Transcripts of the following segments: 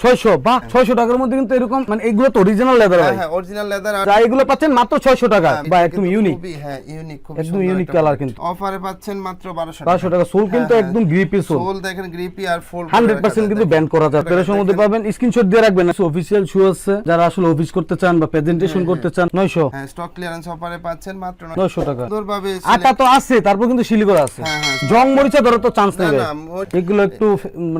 ছয়শো বা ছয়শো টাকার মধ্যে কিন্তু এরকম মানে এগুলো তো অরিজিনাল লেদার হ্যাঁ ভাই হ্যাঁ অরিজিনাল লেদার যা এগুলো পাচ্ছেন মাত্র ছয়শো টাকা বা একদম ইউনিক হ্যাঁ ইউনিক খুব একদম unique colour কিন্তু। অফারে পাচ্ছেন মাত্র 1200 বারোশো টাকা। সোল কিন্তু হ্যাঁ, একদম গ্রিপি সোল সোল দেখেন গ্রিপি আর ফুল হান্ড্রেড পার্সেন্ট কিন্তু করা যায়। তেরোশোর মধ্যে পাবেন স্ক্রিনশট দিয়ে রাখবেন অফিসিয়াল শু আছে। যারা আসলে অফিস করতে চান বা প্রেজেন্টেশন করতে চান নয়শো। হ্যাঁ স্টক ক্লিয়ারেন্স অফারে পাচ্ছেন মাত্র নয়শো টাকা। সুন্দরভাবে আটা তো আছে তারপর কিন্তু শিলিগুড় আছে। হ্যাঁ, হ্যাঁ। জং মরিচা ধরো তো চান্স নেবে এগুলো একটু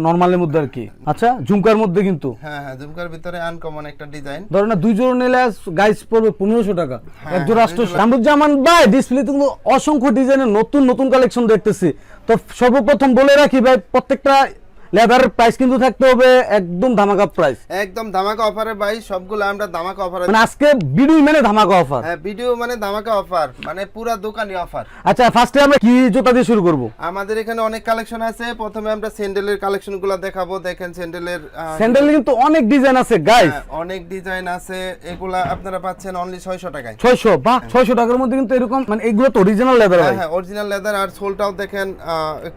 নর্মালের মধ্যে আর কি। আচ্ছা ঝুমকার মধ্যে কিন্তু? হ্যাঁ হ্যাঁ ঝুমকার ভিতরে আনকমন একটা ডিজাইন ধরো না দুই জোড়া নিলে গাইস পড়বে পনেরোশো টাকা। হ্যাঁ, এক জোড়া আটশো কামরুজ্জামান ভাই ডিসপ্লে কিন্তু অসংখ্য ডিজাইনের নতুন নতুন কালেকশন দেখতেছি। তো সর্বপ্রথম বলে রাখি ভাই প্রত্যেকটা লেদারের প্রাইস কিন্তু থাকতে হবে একদম ধামাকা প্রাইস একদম ধামাকা অফারে ভাই সবগুলো আমরা ধামাকা অফারে মানে আজকে ভিডিও মানে ধামাকা অফার হ্যাঁ ভিডিও মানে ধামাকা অফার মানে পুরা দোকানি অফার আচ্ছা ফার্স্টে আমরা কি জুতা দিয়ে শুরু করব? আমাদের এখানে অনেক কালেকশন আছে প্রথমে আমরা স্যান্ডেলের কালেকশনগুলো দেখাবো। দেখেন স্যান্ডেলের স্যান্ডেল কিন্তু অনেক ডিজাইন আছে গাইস হ্যাঁ, অনেক ডিজাইন আছে। এগুলা আপনারা পাচ্ছেন অনলি ছয়শো টাকায়। ছয়শো বা ছয়শো টাকার মধ্যে কিন্তু এরকম মানে এগুলো তো অরিজিনাল লেদার হ্যাঁ হ্যাঁ অরিজিনাল লেদার আর সোলটাও দেখেন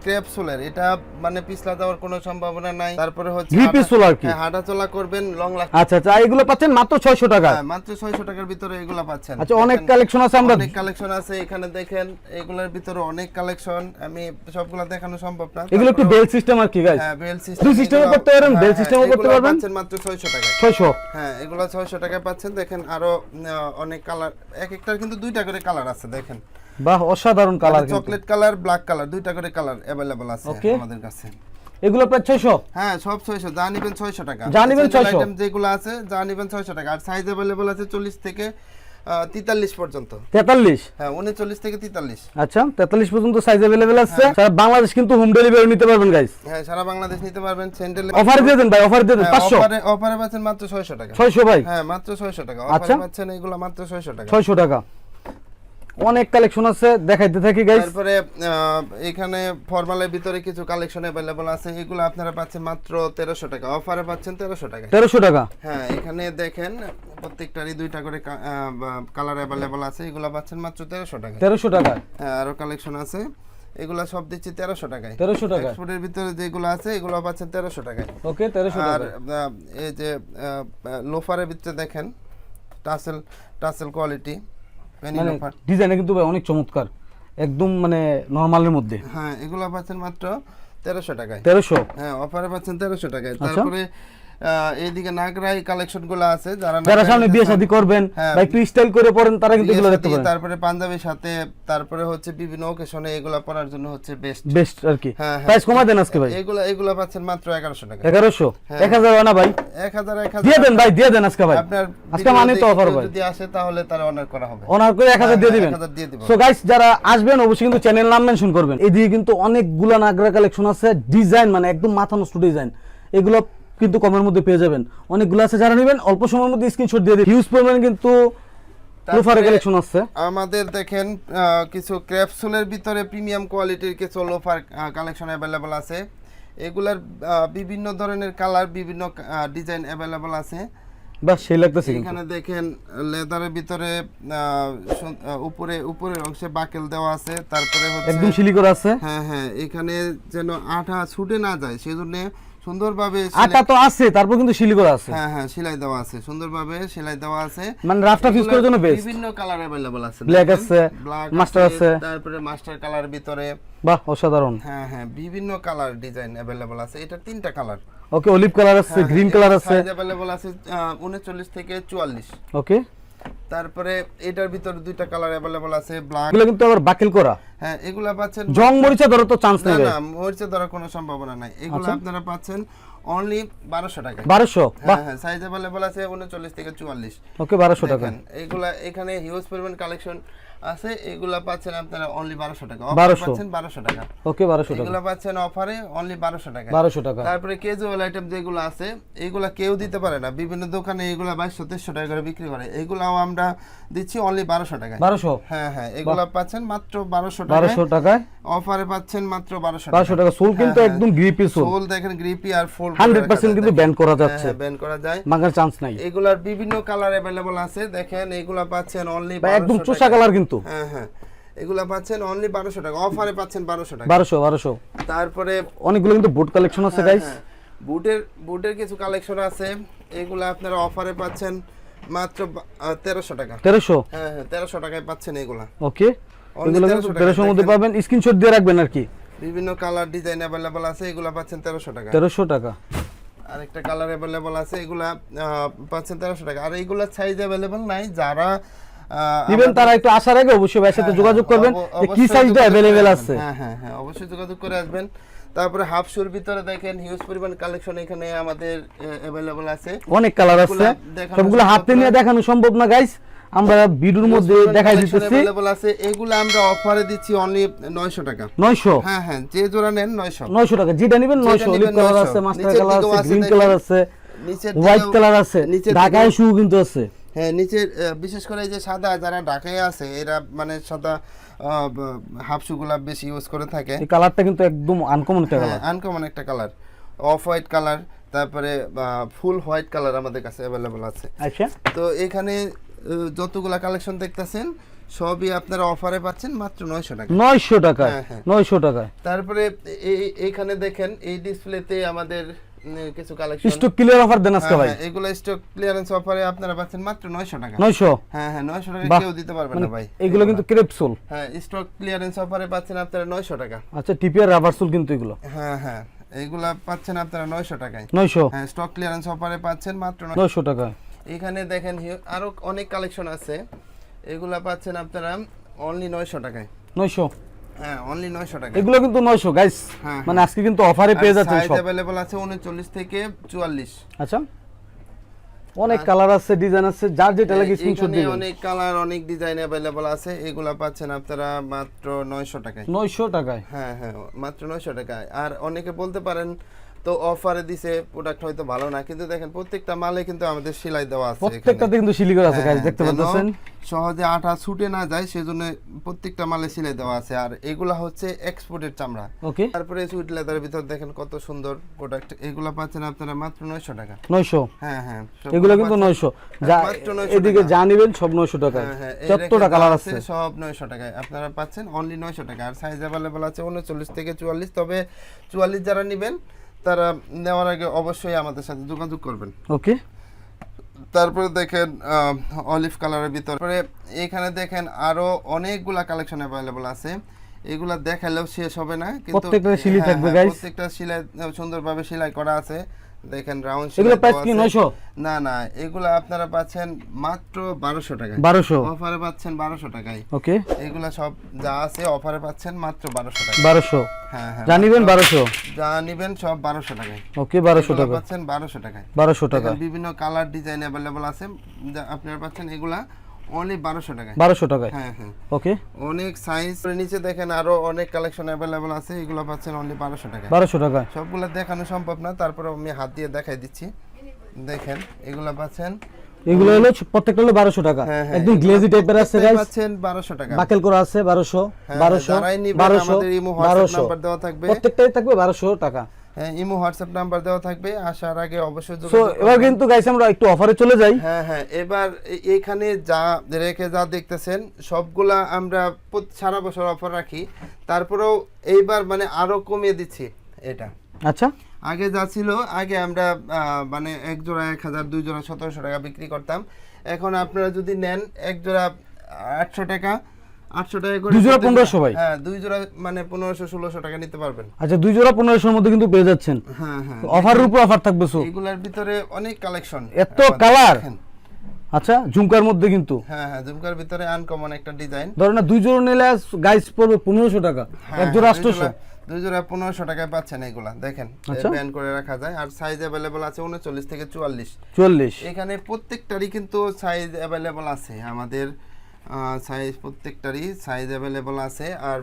ক্রেপ সোলের এটা মানে পিছলা যাওয়ার কোনো সম্ভাবনা নাই তারপরে হচ্ছে Grip হাঁটা- sole আর কি? হ্যাঁ, হাঁটা চলা করবেন লং লাস্ট আচ্ছা আচ্ছা এগুলো পাচ্ছেন মাত্র ছয়শো টাকা মাত্র 600 টাকার ভিতরে এগুলা পাচ্ছেন আচ্ছা অনেক দেখেন, কালেকশন আছে আমরা অনেক কালেকশন আছে এখানে দেখেন এগুলোর ভিতরে অনেক কালেকশন আমি সবগুলা দেখানো সম্ভব না এগুলো একটু বেল সিস্টেম আর কি গাইস হ্যাঁ বেল সিস্টেম দুই system এ করতে পারবেন, bell system এও করতে পারবেন। পাচ্ছেন মাত্র 600 টাকায় ছয়শো হ্যাঁ এগুলা 600 টাকায় পাচ্ছেন দেখেন আরো আহ, অনেক কালার এক একটার কিন্তু দুইটা করে কালার আছে দেখেন বাহ অসাধারণ colour chocolate colour black colour দুইটা করে কালার अवेलेबल আছে Okay. আমাদের কাছে এগুলো প্রায় ছয়শো হ্যাঁ সব 600 যা নিবেন 600 টাকা যা নিবেন 600 আইটেম যেগুলো আছে যা নিবেন 600 টাকা আর সাইজ अवेलेबल আছে 40 থেকে আহ, 43 পর্যন্ত তেতাল্লিশ হ্যাঁ 39 থেকে 43 আচ্ছা তেতাল্লিশ পর্যন্ত সাইজ অ্যাভেলেবেল আছে হ্যাঁ। সারা বাংলাদেশ কিন্তু হোম ডেলিভারি নিতে পারবেন গাইস হ্যাঁ সারা বাংলাদেশ নিতে পারবেন স্যান্ডেল অফার দিয়ে দেন ভাই অফার দিয়ে দেন পাঁচশো অফারে অফারে পাচ্ছেন মাত্র 600 টাকা ছয়শো ভাই হ্যাঁ মাত্র 600 টাকা আচ্ছা। অফারে পাচ্ছেন এগুলো মাত্র 600 টাকা ছয়শো টাকা অনেক কালেকশন আছে দেখাইতে থাকি গাইস তারপরে আহ, এখানে ফর্মালের ভিতরে কিছু কালেকশন अवेलेबल আছে এগুলো আপনারা পাচ্ছেন মাত্র 1300 টাকা অফারে পাচ্ছেন 1300 টাকা তেরোশো টাকা হ্যাঁ এখানে দেখেন প্রত্যেকটারই দুইটা করে কালার অ্যাভেলেবল আছে এগুলো পাচ্ছেন মাত্র 1300 টাকা তেরোশো টাকা হ্যাঁ আরো কালেকশন আছে এগুলা সব দিচ্ছি 1300 টাকায় তেরোশো টাকা এক্সপোর্টের ভিতরে যেগুলো আছে এগুলো পাচ্ছেন 1300 টাকায় ওকে তেরোশো আর টাকা আহ, এই যে লোফারের ভিতরে দেখেন টাসেল টাসেল কোয়ালিটি পেনি মানে ডিজাইনে কিন্তু ভাই অনেক চমৎকার। একদম মানে নর্মালের মধ্যে। হ্যাঁ এগুলো পাচ্ছেন মাত্র তেরোশো টাকায়। তেরোশো? হ্যাঁ অফারে পাচ্ছেন তেরোশো টাকায়। আচ্ছা। তারপরে এইদিকে নাগরাই কালেকশনগুলো আছে যারা যারা সামনে বিয়ে শাদী করবেন হ্যাঁ। বা একটু স্টাইল করে পড়েন তারা কিন্তু এগুলো দেখতে পারেন। তারপরে পাঞ্জাবির সাথে তারপরে হচ্ছে বিভিন্ন ওকেশনে এগুলো পরার জন্য হচ্ছে বেস্ট বেস্ট আর কি। হ্যাঁ, হ্যাঁ। প্রাইস কমাই দেন আজকে ভাই। এগুলো এগুলো পাচ্ছেন মাত্র 1100 টাকা। এগারোশো? হ্যাঁ। এক হাজার হয় না ভাই? 1000 1000 দিয়ে দেন ভাই দিয়ে দেন আজকে ভাই। আপনার আজকে মানে তো অফার ভাই। যদি আসে তাহলে তার অনার করা হবে। অনার করে এক হাজার হ্যাঁ, দিয়ে হ্যাঁ, দিবেন। 1000 দিয়ে দিব। সো গাইস যারা আসবেন অবশ্যই কিন্তু চ্যানেল নাম মেনশন করবেন। এদিকে কিন্তু অনেকগুলা নাগরা কালেকশন আছে ডিজাইন মানে একদম মাথা নষ্ট ডিজাইন এগুলো কিন্তু কমের মধ্যে পেয়ে যাবেন। অনেকগুলো আছে যারা নেবেন অল্প সময়ের মধ্যে স্ক্রিনশট দিয়ে দিন হিউজ পরিমাণে কিন্তু প্রোফারে তারপরে কালেকশন আছে। আমাদের দেখেন কিছু ক্র্যাপসুলের ভিতরে প্রিমিয়াম কোয়ালিটির কিছু লোফার কালেকশন অ্যাভেলেবল আছে। এগুলার বিভিন্ন ধরনের কালার বিভিন্ন ডিজাইন অ্যাভেলেবল আছে। বাস সেই লাগতেছে এখানে দেখেন লেদারের ভিতরে উপরে উপরের অংশে বাকেল দেওয়া আছে। তারপরে একদম হচ্ছে শিলি করা আছে। হ্যাঁ হ্যাঁ এখানে যেন আঠা ছুটে না যায় সেজন্য সুন্দরভাবে আটা তো আছে তারপর কিন্তু শিলি করা আছে হ্যাঁ হ্যাঁ সেলাই দেওয়া আছে সুন্দরভাবে সেলাই দেওয়া আছে মানে রাফটা ফিউজ করার জন্য বেস্ট বিভিন্ন কালার अवेलेबल আছে Black দেখেন। আছে, Black master আছে। তারপরে মাস্টার কালার ভিতরে বাহ অসাধারণ হ্যাঁ হ্যাঁ বিভিন্ন কালার ডিজাইন अवेलेबल আছে এটা তিনটা কালার ওকে অলিভ কালার আছে গ্রিন কালার আছে সাইজ अवेलेबल আছে আহ, 39 থেকে 44 ওকে তারপরে এটার ভিতরে দুইটা কালার अवेलेबल আছে ব্ল্যাক এগুলো কিন্তু আবার বাকিল করা হ্যাঁ এগুলা পাচ্ছেন জং মরিচা ধরো তো চান্স না নেবে না মরিচে ধরার কোনো সম্ভাবনা নাই এগুলো আচ্ছা। আপনারা পাচ্ছেন অনলি 1200 টাকা বারোশো বাহ হ্যাঁ হ্যাঁ সাইজ अवेलेबल আছে 39 থেকে 44 ওকে বারোশো টাকা দেখেন এইগুলা এখানে হিউজ পরিমাণ কালেকশন আছে এগুলা পাচ্ছেন আপনারা অনলি 1200 টাকা 1200 অফারে পাচ্ছেন 1200 টাকা ওকে বারোশো টাকা এগুলা পাচ্ছেন অফারে অনলি 1200 টাকা বারোশো টাকা তারপরে ক্যাজুয়াল আইটেম যেগুলো আছে এগুলা কেউ দিতে পারে না বিভিন্ন দোকানে এগুলা 2200 2300 টাকা করে বিক্রি করে এগুলাও আমরা দিচ্ছি অনলি 1200 টাকা বারোশো হ্যাঁ হ্যাঁ এগুলা পাচ্ছেন মাত্র 1200 টাকা বারোশো টাকায় অফারে পাচ্ছেন মাত্র 1200 টাকা বারোশো টাকা সোল কিন্তু হ্যাঁ, একদম গ্রিপি সোল সোল দেখেন গ্রিপি আর ফুল হান্ড্রেড পার্সেন্ট কিন্তু ব্যান করা যাচ্ছে ব্যান করা যায় মাগার চান্স নাই এগুলার বিভিন্ন কালার अवेलेबल আছে দেখেন এগুলা পাচ্ছেন অনলি বা একদম চোষা কালার কিন্তু হ্যাঁ হ্যাঁ। এগুলা পাচ্ছেন অনলি 1200 টাকা। অফারে পাচ্ছেন 1200 টাকা। বারোশো বারোশো। তারপরে অনেকগুলো কিন্তু বুট কালেকশন আছে গাইস বুটের বুটের কিছু কালেকশন আছে। এগুলো আপনারা অফারে পাচ্ছেন মাত্র তেরোশো টাকা। তেরোশো? হ্যাঁ হ্যাঁ তেরোশো টাকায় পাচ্ছেন এগুলা। ওকে এগুলো 1300 কিন্তু মধ্যে পাবেন। স্ক্রিনশট দিয়ে রাখবেন আর কি। বিভিন্ন কালার ডিজাইন অ্যাভেলেবল আছে এগুলা পাচ্ছেন তেরোশো টাকা। তেরোশো টাকা। আরেকটা কালার অ্যাভেলেবল আছে এগুলা পাচ্ছেন তেরোশো টাকা। আর এইগুলার সাইজ অ্যাভেলেবল নাই। যারা আমাদের- তারা একটু আসার আগে অবশ্যই ভাইয়ের সাথে হ্যাঁ, যোগাযোগ হ্যাঁ, করবেন যে কি সাইজটা আসবেন। আছে। হ্যাঁ হ্যাঁ হ্যাঁ অবশ্যই যোগাযোগ করে আসবেন। তারপরে হাফ শুর ভিতরে দেখেন হিউজ পরিমাণ কালেকশন এখানে আমাদের অ্যাভেলেবল আছে। অনেক কালার আছে। সবগুলো হাতে নিয়ে দেখানো সম্ভব না গাইস আমরা ভিডিওর মধ্যে দেখাই দিতেছি। অ্যাভেলেবল আছে। এগুলো আমরা অফারে দিচ্ছি অনলি 900 টাকা। নয়শো? হ্যাঁ হ্যাঁ যে জোড়া নেন 900 নয়শো টাকা। যেটা নিবেন যেটা নয়শো। অলিভ নিবেন কালার আছে মাস্টার কালার আছে গ্রিন কালার আছে নিচের হোয়াইট কালার আছে ঢাকায় শু কিন্তু আছে। হ্যাঁ নিচের বিশেষ করে এই যে সাদা যারা ঢাকায় আছে এরা মানে সাদা হাফ শুগুলা বেশি ইউজ করে থাকে। এই কালারটা কিন্তু একদম আনকমন একটা হ্যাঁ কালার আনকমন একটা কালার অফ হোয়াইট কালার তারপরে ফুল হোয়াইট কালার আমাদের কাছে অ্যাভেলেবল আছে। আচ্ছা। তো এখানে যতগুলা কালেকশন দেখতেছেন সবই আপনারা অফারে পাচ্ছেন মাত্র নয়শো টাকা। নয়শো টাকা হ্যাঁ, হ্যাঁ। নয়শো টাকায় তারপরে এই- এইখানে দেখেন এই ডিসপ্লেতে আমাদের কিছু কালেকশন স্টক ক্লিয়ার অফার দেন আজকে ভাই। এগুলো স্টক ক্লিয়ারেন্স অফারে আপনারা পাচ্ছেন মাত্র নয়শো টাকা। নয়শো? হ্যাঁ হ্যাঁ নয়শো টাকা কেউ দিতে পারবে মানে না ভাই। এগুলো কিন্তু ক্রেপসোল হ্যাঁ স্টক ক্লিয়ারেন্স অফারে পাচ্ছেন আপনারা নয়শো টাকা। আচ্ছা টিপিআর রাবার সোল কিন্তু এগুলো। হ্যাঁ হ্যাঁ এইগুলা পাচ্ছেন আপনারা নয়শো টাকায়। নয়শো? হ্যাঁ স্টক ক্লিয়ারেন্স অফারে পাচ্ছেন মাত্র 900 নয়শো টাকায় এখানে দেখেন আরও অনেক কালেকশন আছে। এগুলা পাচ্ছেন আপনারা অনলি নয়শো টাকায়। নয়শো? হ্যাঁ অনলি নয়শো টাকা। এগুলো কিন্তু নয়শো গাইস হ্যাঁ, মানে আজকে কিন্তু অফারে পেয়ে যাচ্ছেন সাইজ সব। আছে উনচল্লিশ থেকে চুয়াল্লিশ। আচ্ছা। অনেক কালার আছে ডিজাইন আছে যার যেটা লাগে স্ক্রিনশট দিবেন অনেক কালার অনেক ডিজাইন অ্যাভেলেবল আছে। এগুলা পাচ্ছেন আপনারা মাত্র নয়শো টাকায়। নয়শো টাকায়। হ্যাঁ হ্যাঁ মাত্র নয়শো টাকায়। আর অনেকে বলতে পারেন তো অফারে দিছে প্রোডাক্ট হয়তো ভালো না কিন্তু দেখেন প্রত্যেকটা মালে কিন্তু আমাদের সেলাই দেওয়া আছে। প্রত্যেকটাতে কিন্তু শিলিগুড়ি আছে গাইস হ্যাঁ, দেখতে পাচ্ছেন? সহজে আঠা ছুটে না যায় সেজন্য প্রত্যেকটা মালে সিলাই দেওয়া আছে। আর এগুলা হচ্ছে এক্সপোর্টের চামড়া। ওকে তারপরে সুইট লেদারের ভিতর দেখেন কত সুন্দর প্রোডাক্ট এগুলা পাচ্ছেন আপনারা মাত্র নয়শো টাকা। নয়শো? হ্যাঁ হ্যাঁ এগুলো কিন্তু পাচ্ছেন- নয়শো। যা এদিকে টাকা। যা নিবেন সব নয়শো টাকায় হ্যাঁ, হ্যাঁ, এই যতটা কালার আছে। সব নয়শো টাকায়। আপনারা পাচ্ছেন অনলি নয়শো টাকা। আর সাইজ অ্যাভেলেবল আছে উনচল্লিশ থেকে চুয়াল্লিশ তবে চুয়াল্লিশ যারা নেবেন তারা নেওয়ার আগে অবশ্যই আমাদের সাথে যোগাযোগ করবেন। ওকে। তারপরে দেখেন অলিভ কালারের ভিতরে। এখানে দেখেন আরও অনেকগুলা কালেকশন অ্যাভেলেবল আছে। এগুলা দেখালেও শেষ হবে না কিন্তু প্রত্যেকটা সিলাই হ্যাঁ, থাকবে, গাইস প্রত্যেকটা সিলাই সুন্দরভাবে সেলাই করা আছে। দেখেন রাউন্ড এগুলো প্রাইস কি নয়শো? না না এগুলা আপনারা পাচ্ছেন মাত্র বারোশো টাকায়। বারোশো? অফারে পাচ্ছেন বারোশো টাকায়। ওকে এগুলা সব যা আছে অফারে পাচ্ছেন মাত্র বারোশো টাকা বারোশো? হ্যাঁ হ্যাঁ যা নিবেন বারোশো? যা নিবেন সব বারোশো টাকায়। ওকে বারোশো এগুলা টাকা। পাচ্ছেন বারোশো টাকায়। বারোশো টাকা। বিভিন্ন কালার ডিজাইন অ্যাভেলেবল আছে। আপনারা পাচ্ছেন এগুলা অনলি বারোশো টাকায়। বারোশো টাকায়? হ্যাঁ হ্যাঁ। ওকে অনেক সাইজ নিচে দেখেন আরও অনেক কালেকশন অ্যাভেলেবল আছে এগুলো পাচ্ছেন অনলি বারোশো টাকায়। বারোশো টাকায়। সবগুলো দেখানো সম্ভব না তারপরে আমি হাত দিয়ে দেখাই দিচ্ছি। দেখেন এগুলো পাচ্ছেন। এগুলো হলো প্রত্যেকটা হলো বারোশো টাকা। হ্যাঁ, হ্যাঁ, একদম গ্লেজি টাইপের আছে গাইস পাচ্ছেন বারোশো টাকা। বাকেল করা আছে বারোশো হ্যাঁ, বারোশো যারাই নিবেন বারোশো আমাদের ইমো হোয়াটসঅ্যাপ নাম্বার দেওয়া থাকবে। প্রত্যেকটাই থাকবে বারোশো টাকা। ইমো হোয়াটসঅ্যাপ নাম্বার দেওয়া থাকবে আসার আগে অবশ্যই সো যোগাযোগ এবার কিন্তু গাইস আমরা একটু অফারে চলে যাই। হ্যাঁ হ্যাঁ এবার এখানে যা রেখে যা দেখতেছেন সবগুলা আমরা সারা বছর অফার রাখি। তারপরেও এইবার মানে আরও কমিয়ে দিচ্ছি এটা। আচ্ছা। আগে যা ছিল আগে আমরা মানে এক জোড়া এক হাজার দুই জোড়া সতেরোশো টাকা বিক্রি করতাম। এখন আপনারা যদি নেন এক জোড়া আটশো টাকা আটশো টাকা করে দুই জোড়া 1500 ভাই। হ্যাঁ দুই জোড়া মানে পনেরোশো ষোলোশো টাকা নিতে পারবেন। আচ্ছা দুই জোড়া পনেরোশোর মধ্যে কিন্তু পেয়ে যাচ্ছেন। হ্যাঁ হ্যাঁ। অফারের উপর অফার থাকবে সো এগুলার ভিতরে অনেক কালেকশন এত colour? আচ্ছা ঝুমকার মধ্যে কিন্তু। হ্যাঁ হ্যাঁ ঝুমকার ভিতরে আনকমন একটা ডিজাইন ধরেন না দুই জোড়া নিলে গাইস পড়বে পনেরোশো টাকা এক জোড়া আটশোশো। দুই জোড়া পনেরোশো টাকায় পাচ্ছেন এগুলা দেখেন। আচ্ছা। ব্যান করে রাখা যায়। আর সাইজ অ্যাভেলেবল আছে উনচল্লিশ থেকে চুয়াল্লিশ। চুয়াল্লিশ। এখানে প্রত্যেকটারই কিন্তু সাইজ অ্যাভেলেবল আছে। আমাদের সাইজ প্রত্যেকটারই সাইজ অ্যাভেলেবল আছে। আর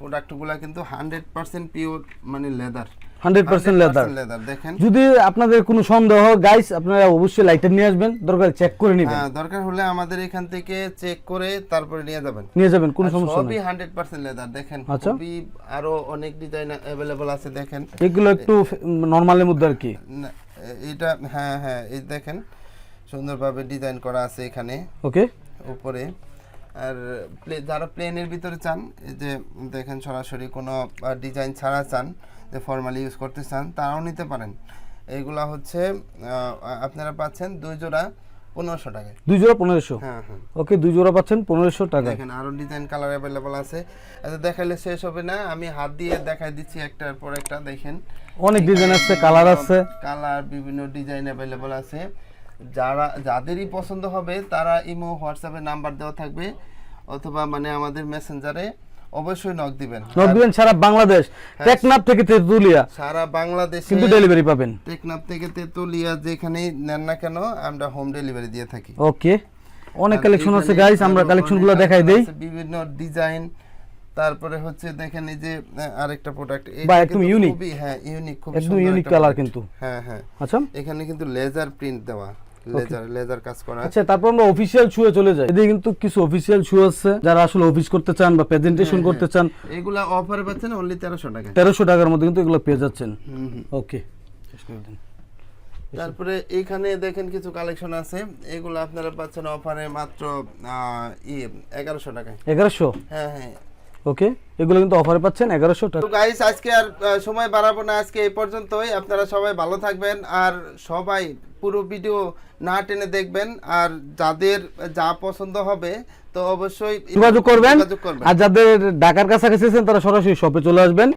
প্রোডাক্টগুলো কিন্তু হান্ড্রেড পার্সেন্ট পিওর মানে লেদার হান্ড্রেড পার্সেন্ট লেদার দেখেন। যদি আপনাদের কোনো সন্দেহ গাইস আপনারা অবশ্যই লাইটার নিয়ে আসবেন। দরকার চেক করে নেবেন। হ্যাঁ দরকার হলে আমাদের এখান থেকে চেক করে তারপরে নিয়ে যাবেন। নিয়ে যাবেন কোনো সমস্যা সবই নেই। হান্ড্রেড পার্সেন্ট লেদার দেখেন। আচ্ছা। খুবই আরও অনেক ডিজাইন অ্যাভেলেবল আছে দেখেন। এগুলো একটু নর্মালের মধ্যে আর কি। না, এটা হ্যাঁ হ্যাঁ এই দেখেন। সুন্দরভাবে ডিজাইন করা আছে এখানে। ওকে উপরে। আর প্লে যারা প্লেনের ভিতরে চান এই যে দেখেন সরাসরি কোনো ডিজাইন ছাড়া চান যে ফর্মালি ইউজ করতে চান তারাও নিতে পারেন। এইগুলা হচ্ছে আপনারা পাচ্ছেন দুই জোড়া পনেরোশো টাকায়। দুই জোড়া পনেরোশো? হ্যাঁ হ্যাঁ। ওকে দুই জোড়া পাচ্ছেন পনেরোশো টাকা দেখেন আরও ডিজাইন কালার অ্যাভেলেবল আছে। এটা দেখাইলে শেষ হবে না আমি হাত দিয়ে দেখাই দিচ্ছি একটার পর একটা দেখেন। অনেক ডিজাইন আছে কালার আছে। কালার বিভিন্ন ডিজাইন অ্যাভেলেবল আছে। যারা যাদেরই পছন্দ হবে তারা ইমো হোয়াটসঅ্যাপে নাম্বার দেওয়া থাকবে অথবা মানে আমাদের মেসেঞ্জারে অবশ্যই নক দিবেন। নক দিবেন সারা বাংলাদেশ টেকনাফ থেকে তেতুলিয়া। সারা বাংলাদেশে কিন্তু ডেলিভারি পাবেন। টেকনাফ থেকে তেতুলিয়া যেখানেই নেন না কেন আমরা হোম ডেলিভারি দিয়ে থাকি। ওকে অনেক কালেকশন আছে গাইস আমরা আরও কালেকশনগুলো দেখাই দেই। বিভিন্ন ডিজাইন তারপরে হচ্ছে দেখেন এই যে আরেকটা প্রোডাক্ট বা একদম। খুবই হ্যাঁ ইউনিক খুব একদম সুন্দর ইউনিক কালার কিন্তু। হ্যাঁ হ্যাঁ। আচ্ছা। এখানে কিন্তু লেজার প্রিন্ট দেওয়া। লেজার লেজার কাজ করা। আচ্ছা তারপর আমরা অফিসিয়াল শুয়ে চলে যাই। এদিকে কিন্তু কিছু অফিসিয়াল শু আছে যারা আসলে অফিস করতে চান বা প্রেজেন্টেশন হ্যাঁ, করতে চান। এগুলা অফারে পাচ্ছেন অনলি তেরোশো টাকা। তেরোশো টাকার মধ্যে কিন্তু এগুলো পেয়ে যাচ্ছেন। ওকে তারপরে এখানে দেখেন কিছু কালেকশন আছে। এগুলো আপনারা পাচ্ছেন অফারে মাত্র ইয়ে এগারোশো টাকায়। এগারোশো? হ্যাঁ হ্যাঁ। ওকে এগুলো কিন্তু অফারে পাচ্ছেন এগারোশো টাকা। তো গাইস আজকে আর সময় বাড়াবো না আজকে এই পর্যন্তই। আপনারা সবাই ভালো থাকবেন আর সবাই পুরো ভিডিও না টেনে দেখবেন। আর যাদের যা পছন্দ হবে তো অবশ্যই যোগাযোগ করবেন। যোগাযোগ করবেন। আর যাদের ঢাকার কাছাকাছি আছেন তারা সরাসরি শপে চলে আসবেন।